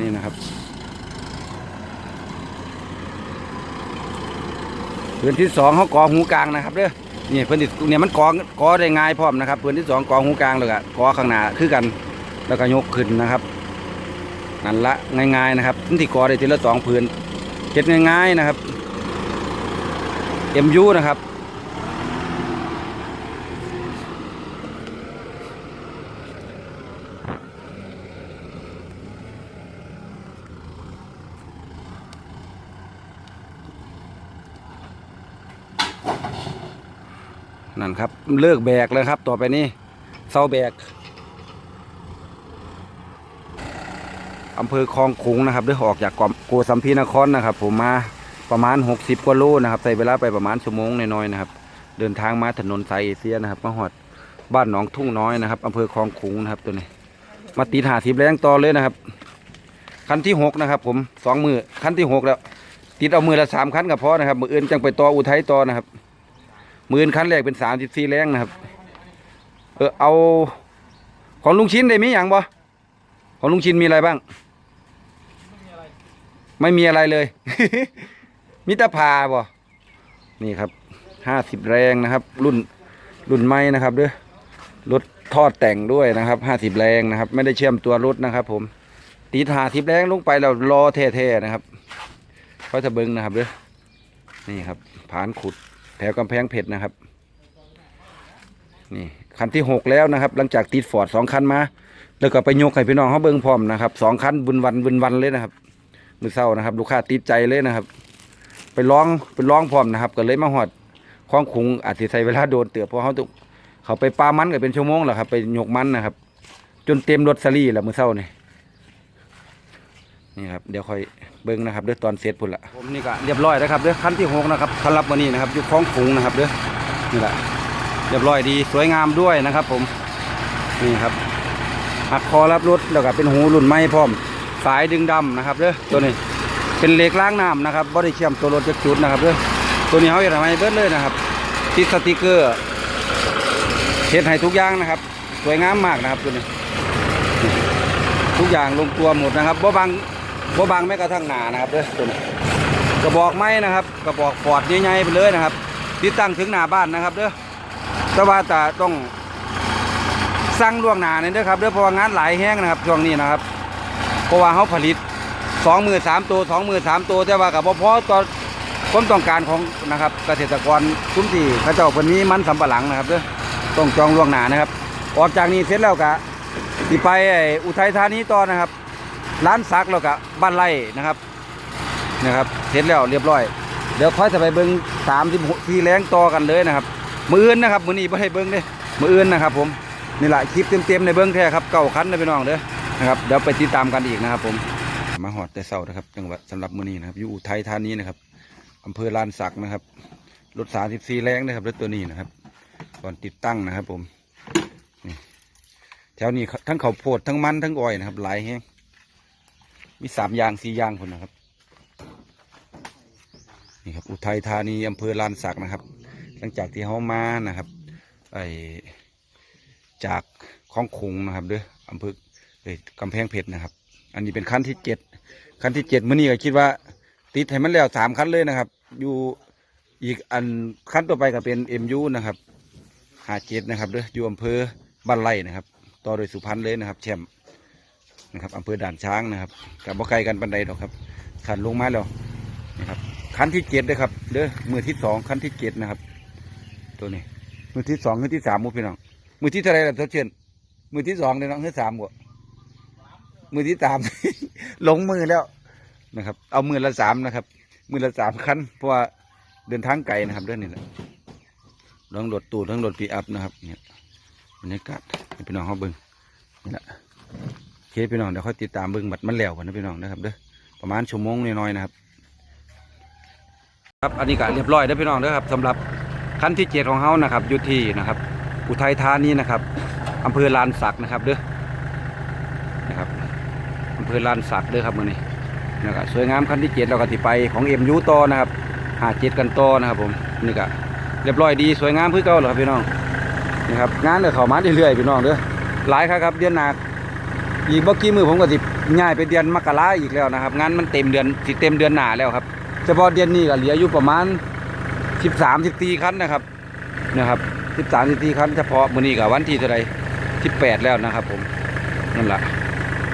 นี่นะครับ พื้นที่สองเขากอหูกลางนะครับเด้อนี่พื้นที่เนี่ยมันกอกอได้ง่ายพร้อมนะครับพื้นที่สองกอหูกลางเลยอะกอข้างหน้าคือกัน แล้วก็ยกขึ้นนะครับนั่นละง่ายๆนะครับพื้นที่กอได้ทีละสองพื้นเก็ดง่ายๆนะครับ MU นะครับ นั่นครับ เลิกแบกเลยครับ ต่อไปนี้เศร้าแบกอำเภอคลองขุงนะครับเด้อออกจากโกสัมพีนครนะครับ ผมมาประมาณ 60กว่าโลนะครับใส่เวลาไปประมาณชั่วโมงน้อยๆนะครับ เดินทางมาถนนสายเอเชียนะครับมาหอดบ้านหนองทุ่งน้อยนะครับอำเภอคลองขุงนะครับตัวนี้ มาตีหาทิพแรงต่อเลยนะครับ คันที่หกนะครับผมสองมือคันที่หกแล้ว ติดเอามือละสามคันกับพอนะครับมืออื่นจังไปต่ออุทัยต่อนะครับ มื่นคันแรกเป็นสามสิบสี่แรงนะครับ เออเอา ของลุงชิ้นได้มีอย่างบ่ของลุงชิ้นมีอะไรบ้าง ไม่มีอะไรเลย มิตรพาบ่นี่ครับห้าสิบแรงนะครับ รุ่นรุ่นไม้นะครับเด้อรถทอดแต่งด้วยนะครับห้าสิบแรงนะครับ ไม่ได้เชื่อมตัวรถนะครับ ผม ตีถาทิบแรงลงไปแล้วรอเท่ๆนะครับเขาจะเบิ้งนะครับเด้อนี่ครับผานขุด แถวกำแพงเพชรนะครับ นี่คันที่หกแล้วนะครับ หลังจากติดฟอร์ดสองคันมา แล้วก็ไปยกให้พี่น้องเขาเบิ้งพร้อมนะครับสองคันบุญวันบุญวันเลยนะครับ มือเศร้านะครับ ลูกค้าติดใจเลยนะครับ ไปร้องไปร้องพร้อมนะครับ ก็เลยมาหอดคล้องคุงอาจจะใช้เวลาโดนเตือเพราะเขาต้องเขาไปปลามันก็เป็นชั่วโมงแหละครับ ไปยกมันนะครับ จนเต็มรถสลี่แหละมือเศร้านี่ นี่ครับเดี๋ยวค่อยเบิ้งนะครับเด้อตอนเสร็จพุ่นละผมนี่ก็เรียบร้อยแล้วครับเด้อคันที่หกนะครับคันรับวันนี้นะครับอยู่คล้องคุงนะครับเด้อนี่แหละเรียบร้อยดีสวยงามด้วยนะครับ ผมนี่ครับหักคอรับรถแล้วก็เป็นหูรุ่นไม้พร้อมสายดึงดำนะครับเด้อตัวนี้เป็นเหล็กล้างน้ำนะครับบริเชียมตัวรถจากจุดนะครับเด้อตัวนี้เขาจะทำให้เบิดเลยนะครับติดสติกเกอร์เฮ็ดให้ทุกอย่างนะครับ สวยงามมากนะครับตัวนี้ ทุกอย่างลงตัวหมดนะครับบ่บัง บ่บังแม้กระทั่งหนานะครับเด้อตัวนี้กระบอกไม้นะครับ กระบอกฟอดใหญ่ๆไปเลยนะครับ ติดตั้งถึงหน้าบ้านนะครับเด้อแต่ว่าจะต้องสั่งล่วงหน้าเนี่ยเด้อครับเด้อเพราะว่างานหลายแห้งนะครับช่วงนี้นะครับเพราะว่าเขาผลิตสองหมือสามตัวสองหมือสามตัวแต่ว่ากับพอต่อความต้องการของนะครับเกษตรกรคุ้มที่เขาเจ้าคนนี้มันสำปะหลังนะครับเด้อต้องจองล่วงหน้านะครับ ออกจากนี้เสร็จแล้วกะที่ไปอ้อุทัยธานีต่อนะครับ ร้านซักแล้วกะบ้านไร่นะครับนะครับ เสร็จแล้วเรียบร้อย เดี๋ยวค่อยจะไปเบิ้งสามสิบสี่แรงต่อกันเลยนะครับ มืออื่นนะครับมือนี้ไม่ให้เบิ้งเด้มืออื่นนะครับ ผมนี่แหละคลิปเต็มๆในเบิ้งแท้ครับเก่าคันนะพี่น้องเด้อนะครับเดี๋ยวไปติดตามกันอีกนะครับผมมาหอดแต่เสานะครับจังหวัดสำหรับมือนี้นะครับอยู่อุทัยธานีนะครับอำเภอลานสักนะครับรถสามสิบสี่แรงนะครับรถตัวนี้นะครับก่อนติดตั้งนะครับ ผมแถวนี้ทั้งเขาวโพดทั้งมันทั้งอ้อยนะครับหลายแห้ง มีสามยางสี่ยางคนนะครับ นี่ครับ อุทัยธานีอำเภอลานสักนะครับ หลังจากที่เขามานะครับ ไอจากคลองคุงนะครับเด้ออำเภอเอ้ยกำแพงเพชรนะครับ อันนี้เป็นขั้นที่เจ็ดขั้นที่เจ็ดเมื่อนี้ก็คิดว่า ติดให้มันแล้วสามขั้นเลยนะครับ อยู่อีกอันขั้นต่อไปก็เป็นเอ็มยูนะครับหาเจ็ดนะครับเด้ออยู่อำเภอบ้านไร่นะครับ ต่อโดยสุพรรณเลยนะครับแชมป์ นะครับอำเภอด่านช้างนะครับกับบ่ไกลกันปันใดหรอกครับขันลงมาแล้วนะครับคันที่เจ็ดเลยครับเด้อมือที่สองคันที่เจ็ดนะครับ ตัวนี้ มือที่สองมือที่สามมุพี่น้องมือที่เท่าไรล่ะเท่าเช่นมือที่สองเลยน้องมือสามบ่มือที่สามหลงมือแล้วนะครับ เอามือละสามนะครับ มือละสามคันเพราะว่าเดินทางไกลนะครับเรื่องนี้แหละทั้งรถตู้ทั้งรถปีอัพนะครับเนี่ยบรรยากาศพี่น้องเขาเบิ้งนี่แหละ เคพี่น้องเดี๋ยวค่อยติดตามเบิ้งบัดมันแล้วกันนะพี่น้องนะครับเด้อประมาณชั่วโมงน้อยๆนะครับ ครับอันนี้ก็เรียบร้อยแล้วพี่น้องเด้อครับสำหรับขั้นที่เจ็ดของเฮานะครับอยู่ที่นะครับ อุทัยธานีนะครับอำเภอลานสักนะครับเด้อนะครับอำเภอลานสักเด้อครับมื้อนี้นะครับสวยงามขั้นที่เจ็ดเราก็ที่ไปของเอ็มยูต่อนะครับหาเจ็ดกันต่อนะครับผมนี่ก็เรียบร้อยดีสวยงามเพื่อเก่าเหรอครับพี่น้องนี่ครับงานเด้อเข้ามาเรื่อยๆพี่น้องเด้อหลายครับครับเดือนหน้า อีกบ่กี่มือผมก็สิย้ายไปเดือนมกราอีกแล้วนะครับงานมันเต็มเดือนสิเต็มเดือนหน้าแล้วครับเฉพาะเดือนนี้ก็เหลืออยู่ประมาณ13 14คันนะครับนะครับ13 14คันเฉพาะมื้อนี้ก็วันที่เท่าไร่18แล้วนะครับ ผมนั่นแหละ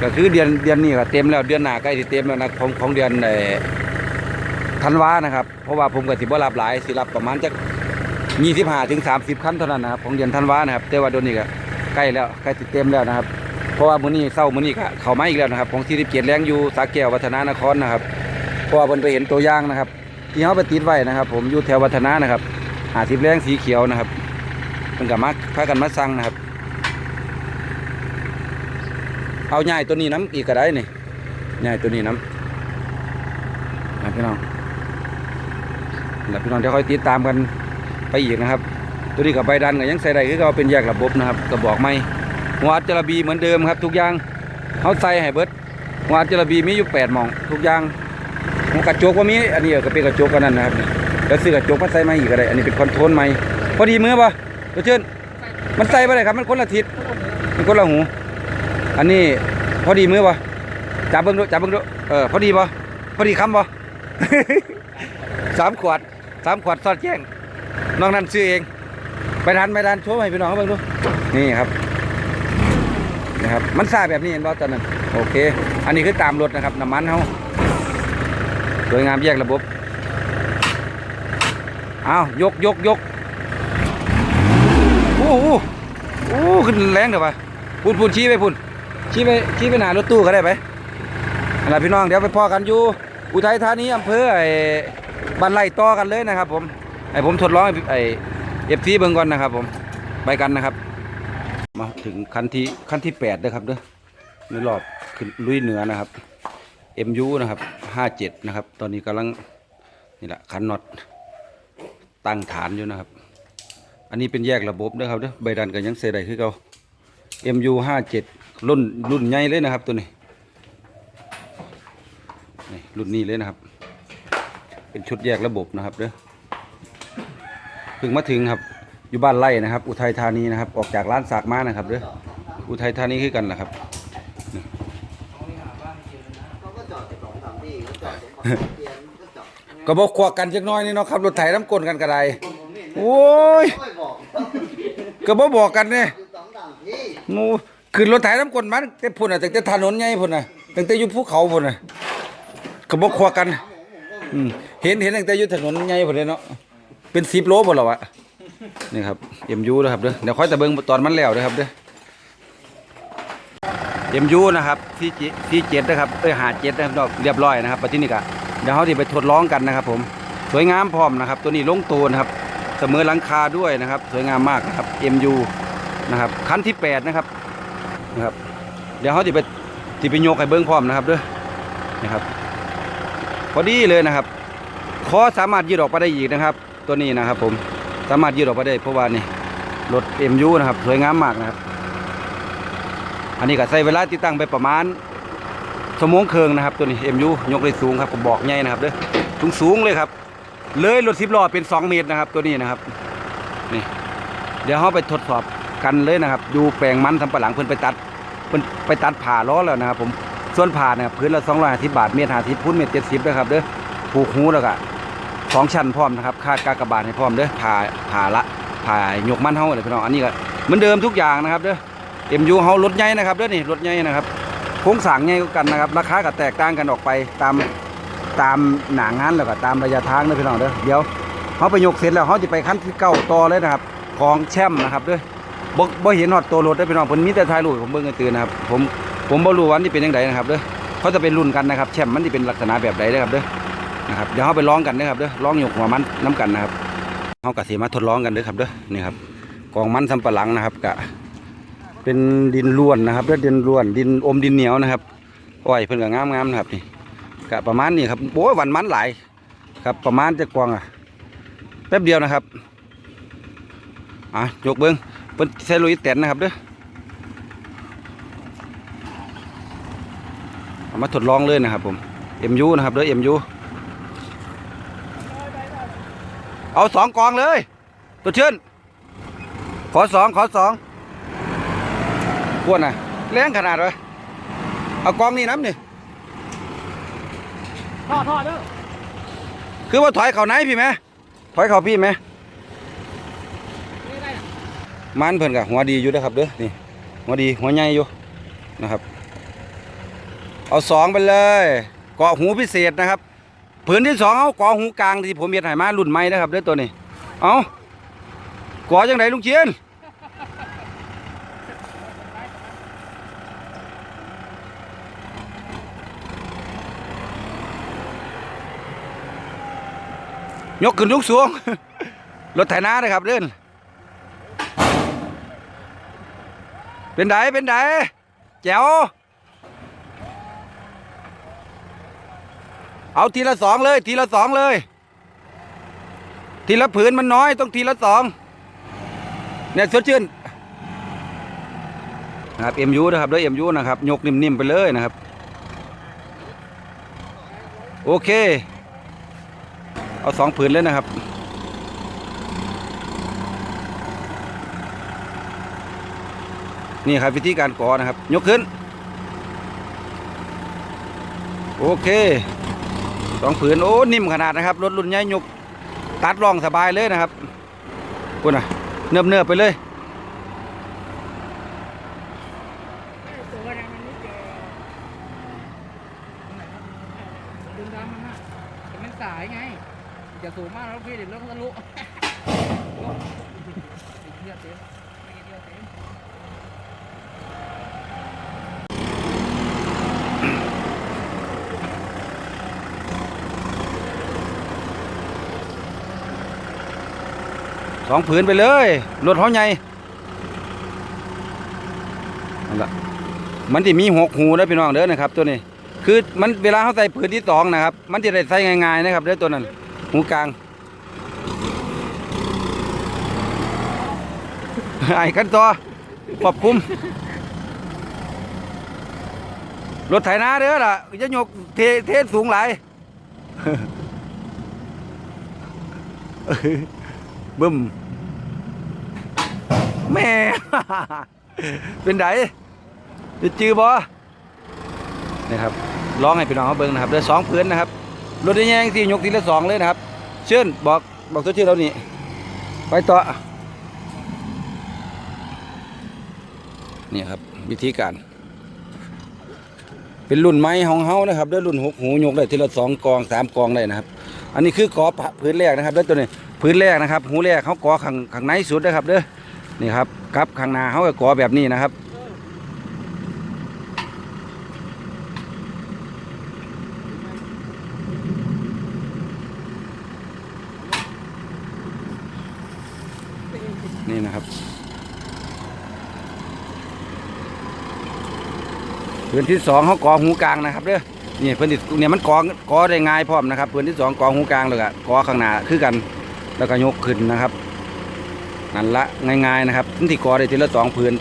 ก็คือเดือนเดือนนี้ก็เต็มแล้วเดือนหน้าใกล้สิเต็มแล้วนะของของเดือนเอ่อธันวานะครับ เพราะว่าผมก็สิบ่รับหลายสิรับประมาณจัก25ถึง30คันเท่านั้นนะครับของเดือนธันวานะครับแต่ว่าเดือนนี้ก็ใกล้แล้วใกล้สิเต็มแล้วนะครับ เพราะว่ามื้อนี้เศร้ามื้อนี้ก็เข้ามาอีกแล้วนะครับของที่17แรงอยู่สาแก้ววัฒนานครนะครับเพราะว่าเพิ่นไปเห็นตัวอย่างนะครับ ที่เขาไปติดไว้นะครับ ผมอยู่แถววัฒนานะครับหาสิบแรงสีเขียวนะครับเพิ่นก็มาพากันมาสั่งนะครับ เอาใหญ่ตัวนี้น้ำอีกก็ได้นี่ใหญ่ตัวนี้น้ำนะพี่น้องแล้วพี่น้องเดี๋ยวค่อยติดตามกันไปอีกนะครับ ตัวนี้กับใบดันก็ยังใส่ได้คือเขาเป็นแยกระบบนะครับกระบอกไม้ หัวอัดจระบีเหมือนเดิมครับ ทุกอย่างเขาใส่ให้เบิดหัวอัดจระบีมีอยู่แปดมอง ทุกอย่างกระจกว่ามีอันนี้ก็เป็นกระจกกันนั่นนะครับแล้วซื้อกระจกมาใส่มาอีกก็ได้อันนี้เป็นคอนโทรลใหม่พอดีมือป่ะตัวเชิญมันใส่ไปเลยครับ มันคนละทิศมันคนละหู อันนี้พอดีมือป่ะจับเบิ้งดูจับเบิ้งดูเออพอดีป่ะพอดีคำป่ะสามขวดสามขวดซอดแจ้งน้องนั่นซื้อเอง ไปทันไปทันโชว์ให้พี่น้องเขาเบิ้งดูนี่ครับ นะครับ มันซาแบบนี้เห็นป่ะตอนนั้น โอเค อันนี้คือตามรถนะครับน้ำมันเขาสวยงามแยกระบบเอายกยกยกโอ้โหโอ้ขึ้นแรงเถอะปะพุ่นพุ่นชี้ไปพุ่นชี้ไปชี้ไปหนารถตู้ก็ได้ไปอะไรพี่น้องเดี๋ยวไปพอกันอยู่อุทัยธานีอำเภอไอ้บ้านไร่ต่อกันเลยนะครับ ผมไอ้ผมทดลองไอ้เอฟซีเบิ่งก่อนนะครับ ผมไปกันนะครับ มาถึงคันที่คันที่แปดนะครับเด้อในรอบขึ้นลุยเหนือนะครับ MU นะครับ57นะครับ ตอนนี้กำลังนี่แหละคันน็อตตั้งฐานอยู่นะครับ อันนี้เป็นแยกระบบนะครับเด้อใบดันก็ยังเสียได้คือเก่า MU 57รุ่นรุ่นใหญ่เลยนะครับตัวนี้นี่รุ่นนี้เลยนะครับ เป็นชุดแยกระบบนะครับเด้อเพิ่งมาถึงครับ อยู่บ้านไร่นะครับ อุทัยธานีนะครับ ออกจากร้านสากม้านะครับเด้ออุทัยธานีคือกันแหละครับก็จอดสองสามที่เขาจอดสองสามเทียนก็จอดก็บอกควักกันจักหน้อยนี่เนาะครับรถไถน้ำกลนกันกระไดโอ้ยไม่บอกก็บ่บอกกันเนี่ยอยู่สองสามที่งูขึ้นรถไถน้ำกลนมันแต่พุ่นน่ะแต่แต่ถนนใหญ่พุ่นน่ะตั้งแต่อยู่ภูเขาพุ่นน่ะก็บ่ควักกันเห็นเห็นตั้งแต่อยู่ถนนใหญ่พุ่นเลยเนาะเป็น10โลบ่ล่ะวะ นี่ครับ MU นะครับเด้อเดี๋ยวค่อยแต่เบิ่งตอนมันแล้วเด้อครับเด้อ MU นะครับที่ที่เจ็ดนะครับเอ้ยหาเจ็ดนะครับเนาะเรียบร้อยนะครับปัจจุบันนี้ก็เดี๋ยวเขาที่ไปทดลองกันนะครับ ผมสวยงามพร้อมนะครับ ตัวนี้ลงตัวนะครับ เสมอหลังคาด้วยนะครับ สวยงามมากนะครับ MU นะครับคันที่8นะครับนะครับ เดี๋ยวเขาจะไปที่ไปโยกให้เบิ้งพร้อมนะครับเด้อนะครับ พอดีเลยนะครับคอสามารถยืดออกไปได้อีกนะครับ ตัวนี้นะครับผม สามารถยืดออกไปได้เพราะว่านี่รถ MU นะครับสวยงามมากนะครับ อันนี้ก็ใช้เวลาติดตั้งไปประมาณชั่วโมงครึ่งนะครับ ตัวนี้ MU ยกได้สูงครับผมบอกใหญ่นะครับเด้อสูงสูงเลยครับ เลยรถสิบล้อเป็น 2 เมตรนะครับ ตัวนี้นะครับนี่เดี๋ยวเราไปทดสอบกันเลยนะครับ ดูแปลงมันทำปะหลังเพิ่นไปตัดเพิ่นไปตัดผ่าล้อแล้วนะครับ ผมส่วนผ่าเนี่ยพื้นละ250บาทเมตร50พุ้นเมตร70นะครับเด้อผูกหูแล้วก็ สองชั้นพร้อมนะครับคาดกากบาทให้พร้อมเด้อผ่าผ่าละผ่ายกมันเฮาเลยพี่น้องอันนี้ก็เหมือนเดิมทุกอย่างนะครับเด้อ MU เฮารถใหญ่นะครับเด้อนี่รถใหญ่นะครับโครงสางใหญ่กว่ากันนะครับ ราคาก็แตกต่างกันออกไปตามตามหนางานแล้วก็ตามระยะทางนะพี่น้องเด้อเดี๋ยวเขาไปยกเสร็จแล้วเขาจะไปขั้นที่เก้าต่อเลยนะครับของแช่มนะครับเด้อบ่บ่เห็นฮอดตัวรถเด้พี่น้องเพิ่นมีแต่ถ่ายรูปผมเบิ่งกันตื่นนะครับผมผมบ่รู้ว่านี่เป็นจังไดนะครับเด้อเขาจะเป็นรุ่นกันนะครับแช่มมันสิเป็นลักษณะแบบใดเด้อครับเด้อ นะครับเดี๋ยวเขาไปลองกันเด้อครับเด้อลองยกหัวมันน้กันนะครับเขาก็สิมาทดลองกันเด้อครับเด้อนี่ครับกองมันสำปะหลังนะครับกะเป็นดินล้วนนะครับแล้วดินล้วน ดินอมดินเหนียวนะครับอ้อยเพิ่นก็งามงามๆนะครับนี่กะประมาณนี้ครับโอ้ยวันมันหลายครับประมาณจะกวางอะแป๊บเดียวนะครับอะยกเบิ้งเพิ่นใส่ลุยแตนนะครับเด้อมาทดลองเลยนะครับผม MU นะครับเด้อ MU เอาสองกองเลย ตัวเชื่อนขอสองขอสองพวกน่ะแรงขนาดเลยเอากล้องนี่น้ำนี่ท่อท่อเด้อคือว่าถอยเขาไหนพี่ไหมถอยเขาพี่ไหมนี่ได้น่ะมันเพิ่นกับหัวดีอยู่นะครับเด้อนี่หัวดีหัวใหญ่อยู่นะครับ เอาสองไปเลยเกาะหูพิเศษนะครับ ผืนที่สองเอากาะหูกลางที่ผมเฮ็ดให้มารุ่นใหม่นะครับเด้อตัวนี้ เอากาะจังไดลุงเชียนยกขึ้นยกสูงรถไถนานะครับเด้อเป็นไดเป็นไดแจ๋ว เอาทีละสองเลย ทีละสองเลย ทีละผืนมันน้อยต้องทีละสองเนี่ยสดชื่นนะครับเอ็มยูนะครับด้วยเอ็มยูนะครับยกนิ่มๆไปเลยนะครับ โอเค เอาสองผืนเลยนะครับนี่ครับวิธีการก่อนะครับ ยกขึ้น โอเค สองผืนโอ้นิ่มขนาดนะครับรถรุ่นใหญ่ยกตัดรองสบายเลยนะครับคุณน่ะเนิบเนิบไปเลยดึงดำมันนะแต่มันสายไงอย่าสูงมากแล้วพี่เดี๋ยวรถมันทะลุเที่ยวเต็มไม่เที่ยวเต็ม สองผืนไปเลยรถเขาใหญ่นั่นละมันจะมีหกหูนะพี่น้องเด้อนะครับ ตัวนี้ คือมันเวลาเขาใส่ผืนที่สองนะครับ มันจะได้ใส่ง่ายๆนะครับเด้อตัวนั้นหูกลางไอ้กันต่อควบคุมรถไถนาเด้อล่ะจะยกเทเทสูงหลาย บึ้มแม่ เป็นไดจะจือบ่นี่ครับร้องให้พี่น้องเขาเบิ่งนะครับเดือสองพื้นนะครับรถได้แยงที่ยกทีละสองเลยนะครับ เชิญบอกบอกตัวชื่อเรานี่ไปต่อนี่ครับ วิธีการ เป็นรุ่นไม้ของเฮานะครับด้วยรุ่นหกหูยกได้ทีละสองกองสามกองได้นะครับ อันนี้คือกอพื้นแรกนะครับด้วยตัวนี้พื้นแรกนะครับ หูแรกเขากอข้างข้างในสุดนะครับเด้อนี่ครับกับข้างนาเขาก็กอแบบนี้นะครับนี่นะครับพื้นที่สองเขากอหูกลางนะครับเด้อ นี่เพื่อนที่เนี่ยมันกอกอได้ง่ายพร้อมนะครับเพื่อนที่สองกอหูกลางเลยอะกอข้างหน้าคือกัน แล้วก็ยกขึ้นนะครับนั่นละง่ายๆนะครับพื้นที่กอได้ทีละสองพื้น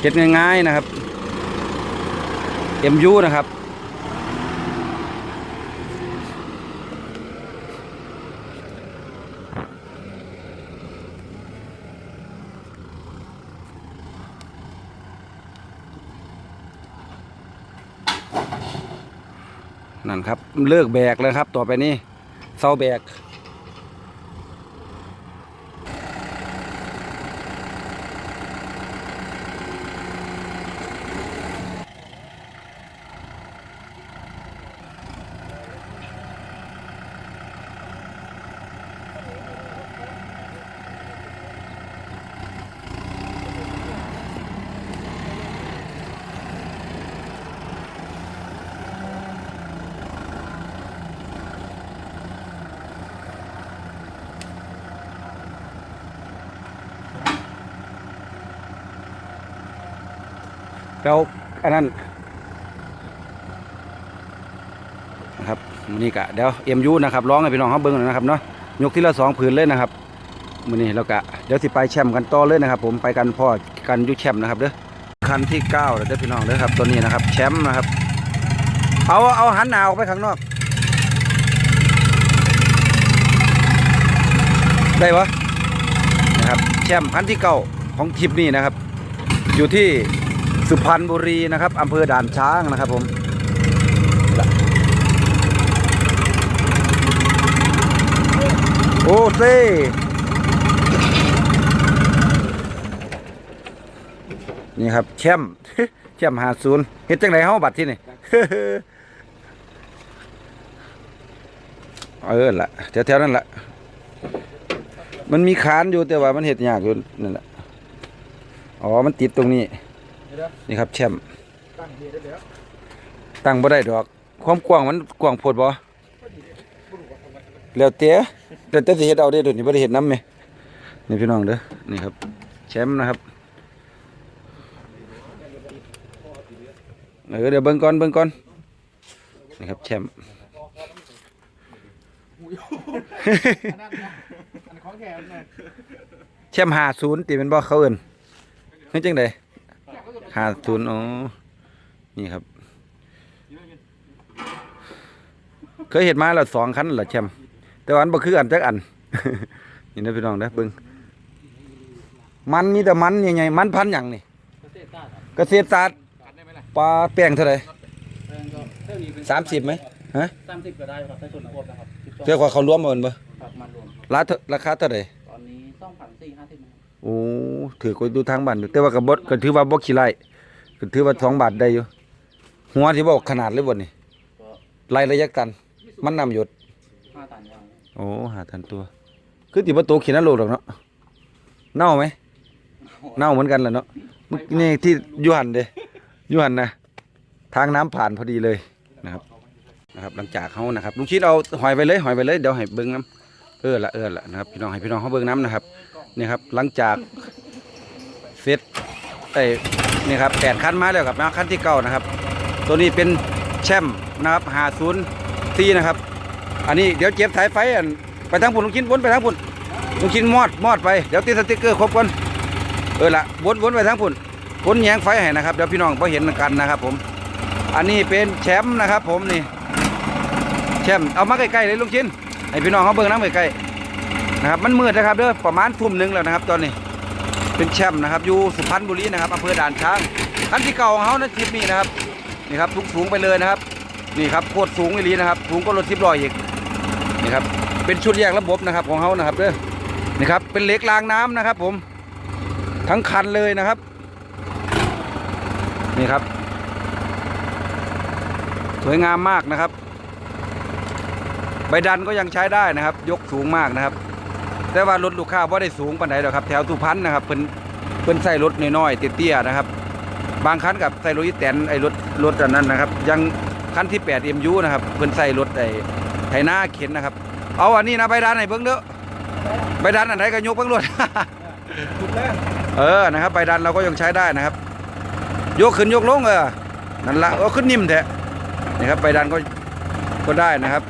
เก็ดง่ายๆนะครับ MU นะครับ นั่นครับ เลิกแบกเลยครับ ต่อไปนี้เสาแบก แล้วอันนั้นนะครับมือนี้กะเดี๋ยวเอ็มยูนะครับร้องให้พี่น้องเขาเบิ้งหน่อยนะครับเนาะยกที่ละสองผืนเลยนะครับมือนี้แล้วกะเดี๋ยวสิไปแชมป์กันต่อเลยนะครับ ผมไปกันพ่อกันยุแชมป์นะครับเด้อคันที่เก้าเด้อพี่น้องเด้อครับตัวนี้นะครับ แชมป์นะครับเอาเอาหันหนาออกไปข้างนอก ได้ปะนะครับแชมป์คันที่เก้าของทริปนี้นะครับ อยู่ที่ สุพรรณบุรีนะครับอำเภอด่านช้างนะครับผมโอ้เซ่นี่ครับแชมป์แชมป์หาศูนย์เฮ็ดจังไดเฮาบัตรที่นี่เออละแถวๆนั่นละมันมีคานอยู่แต่ว่ามันเห็ดยากอยู่นั่นแหละอ๋อมันติดตรงนี้ นี่ครับแชมป์ตั้งเฮียได้แล้วตั้งบ่ได้ดอก ความกว้างมันกว้างโพดบ่แล้วแต่แล้วแต่สิเฮ็ดเอาได้เดี๋ยวนี้บ่ได้เฮ็ดนำแม่นี่พี่น้องเด้อนี่ครับ แชมป์นะครับเออเดี๋ยวเบิ่งก่อนเบิ่งก่อนนี่ครับแชมป์อันนั้นนะอันของแขกนะแชมป์50ติเป็นบ่เขาเอิ้นเฮ็ดจังได 50อ๋อ นี่ครับ เคยเห็นมาแล้วสองคันละแชมป์แต่ว่าอันบ่คืออันจักอัน นี่นะพี่น้องนะเบิ่งมันมีแต่มันใหญ่ๆมันพันธุ์หยังนี่เกษตรศาสตร์เกษตรศาสตร์ตัดได้ไหมล่ะปลาแป้งเท่าไหร่แพงก็เท่านี้เป็นสามสิบไหมฮะสามสิบก็ได้ครับใช้ส่วนควบนะครับสิบสองเพื่อว่าเขารวมเอาเอิ้นบ่ครับมารวมราคาราคาเท่าไหร่ตอนนี้สองพันสี่ห้าสิบนะครับ โอ้ถือกว่าดูทางบ้านอยู่แต่ว่าก็บ่ก็ถือว่าบ่ขี้ไล่ก็ถือว่าสองบาทได้อยู่หัวที่บ่ขนาดเลยบ่นี่ไล่ระยะตัน มันนำหยดห้าตันยางโอ้หาทันตัว คือติบ่โตขี้นรกดหรอกเนาะเน่าไหมเน่าเหมือนกันแหละเนาะมื่อกี้นี่ที่อยูหันเด้อยูหันนะทางน้ำผ่านพอดีเลยนะครับนะครับ หลังจากเขานะครับลุงชิดเอาหอยไปเลยหอยไปเลยเดี๋ยวให้เบิ้งน้ำเออละเออละนะครับพี่น้องให้พี่น้องเขาเบิ้งน้ำนะครับ นี่ครับหลังจากเสร็จไอ้นี่ครับแปดขั้นมาแล้วครับนะขั้นที่เก้านะครับ ตัวนี้เป็นแชมป์นะครับหาศูนย์ซีนะครับ อันนี้เดี๋ยวเจ็บสายไฟอันไปทางพุ่นลุงชินวนไปทางพุ่นลุงชินมอดมอดไปเดี๋ยวติดสติ๊กเกอร์ครบก่อนเออละวนวนไปทางพุ่นวนแยงไฟให้นะครับเดี๋ยวพี่น้องพอเห็นกันนะครับ ผม อันนี้เป็นแชมป์นะครับ ผมนี่แชมป์เอามาใกล้ๆเลยลุงชินให้พี่น้องเขาเบิ่งน้ำใกล้ๆ นะครับมันมืดนะครับเด้อประมาณทุ่มหนึ่งแล้วนะครับ ตอนนี้เป็นแชมป์นะครับอยู่สุพรรณบุรีนะครับอำเภอด่านช้างคันที่เก่าของเขานะทริปนี้นะครับนี่ครับสูงไปเลยนะครับ นี่ครับโคตรสูงอีหลีนะครับสูงก็รถทิพลอยอีกนี่ครับเป็นชุดแยกระบบนะครับของเขานะครับเด้อนี่ครับเป็นเหล็กรางน้ำนะครับ ผมทั้งคันเลยนะครับ นี่ครับ สวยงามมากนะครับ ใบดันก็ยังใช้ได้นะครับ ยกสูงมากนะครับ แต่ว่ารถลูกค้าว่าได้สูงปานใดหรอกครับแถวสุพรรณนะครับเพิ่นเพิ่นใส่รถน้อยๆเตี้ยๆนะครับ บางคันกับใส่รถอีแตนไอ้รถรถอันนั้นนะครับ ยังคันที่8 MU นะครับเพิ่นใส่รถไอ้ไถนาเข็นนะครับ เอาอันนี้นะใบดันให้เบิ่งเด้อใบดันอันไหนก็ยกเบิ่งรถถูกแล้วเออนะครับใบดันเราก็ยังใช้ได้นะครับ ยกขึ้นยกลงเออนั่นละเอาขึ้นนิ่มแท้นี่ครับใบดันก็ก็ได้นะครับ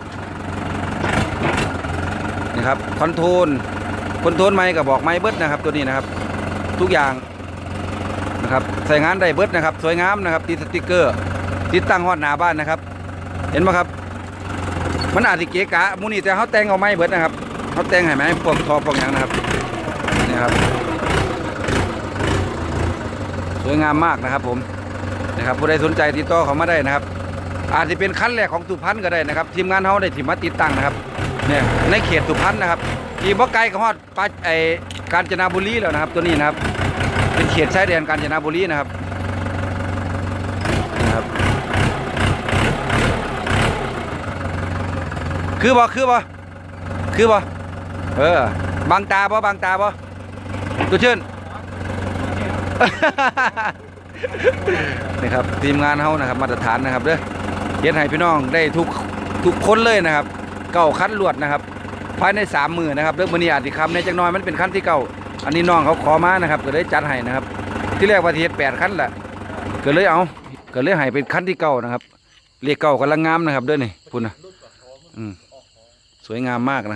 นี่ครับคอนโทรล คนโทรลไม้กับบอกไม้เบิดนะครับ ตัวนี้นะครับ ทุกอย่างนะครับใส่งานได้เบิดนะครับ สวยงามนะครับติดสติกเกอร์ ติดตั้งฮอดหน้าบ้านนะครับ เห็นไหมครับ มันอาจจะเกะกะมูนี่แต่เขาแต่งเอาไม้เบิดนะครับเขาแต่งให้ไหมพวกทอพวกอย่างนะครับนี่ครับ สวยงามมากนะครับ ผมนะครับผู้ใดสนใจติดต่อเขามาได้นะครับ อาจจะเป็นขั้นแรกของสุพรรณก็ได้นะครับ ทีมงานเขาได้ทีมมาติดตั้งนะครับเนี่ยในเขตสุพรรณนะครับ ทีบ่ไกลกับฮอดปาไอกาญจนบุรีแล้วนะครับ ตัวนี้นะครับ เป็นเขตชายแดนกาญจนบุรีนะครับนะครับคือบ่คือบ่คือบ่เออบางตาบ่บางตาบ่ตัวเชิญนี่ครับทีมงานเขานะครับ มาตรฐานนะครับเด้อเฮ็ดให้พี่น้องได้ทุกทุกคนเลยนะครับ เก่าคันลวดนะครับ ภายในสามมือนะครับเรื่องมือนี้อาจจะคำในจังน้อยมันเป็นขั้นที่เก่าอันนี้น้องเขาขอมานะครับ ก็เลยจัดให้นะครับ ที่แรกว่าสิเฮ็ดแปดขั้นแหละก็เลยเอาก็เลยให้เป็นขั้นที่เก่านะครับเรียกเก่ากำลังงามนะครับด้วยนี่คุณนะอืมสวยงามมากนะครับ